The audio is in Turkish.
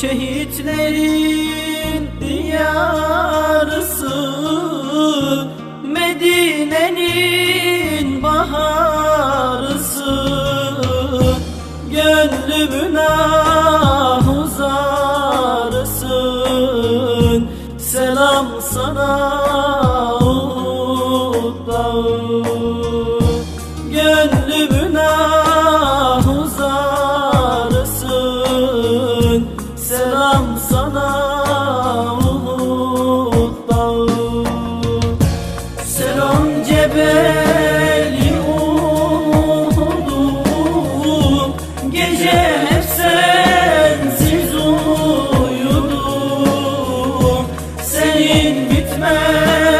Şehitlerin diyarısın Medine'nin baharısın Gönlümün ah uzarısın Selam sana Uhud dağı Gönlümün ah Hasretin bitmez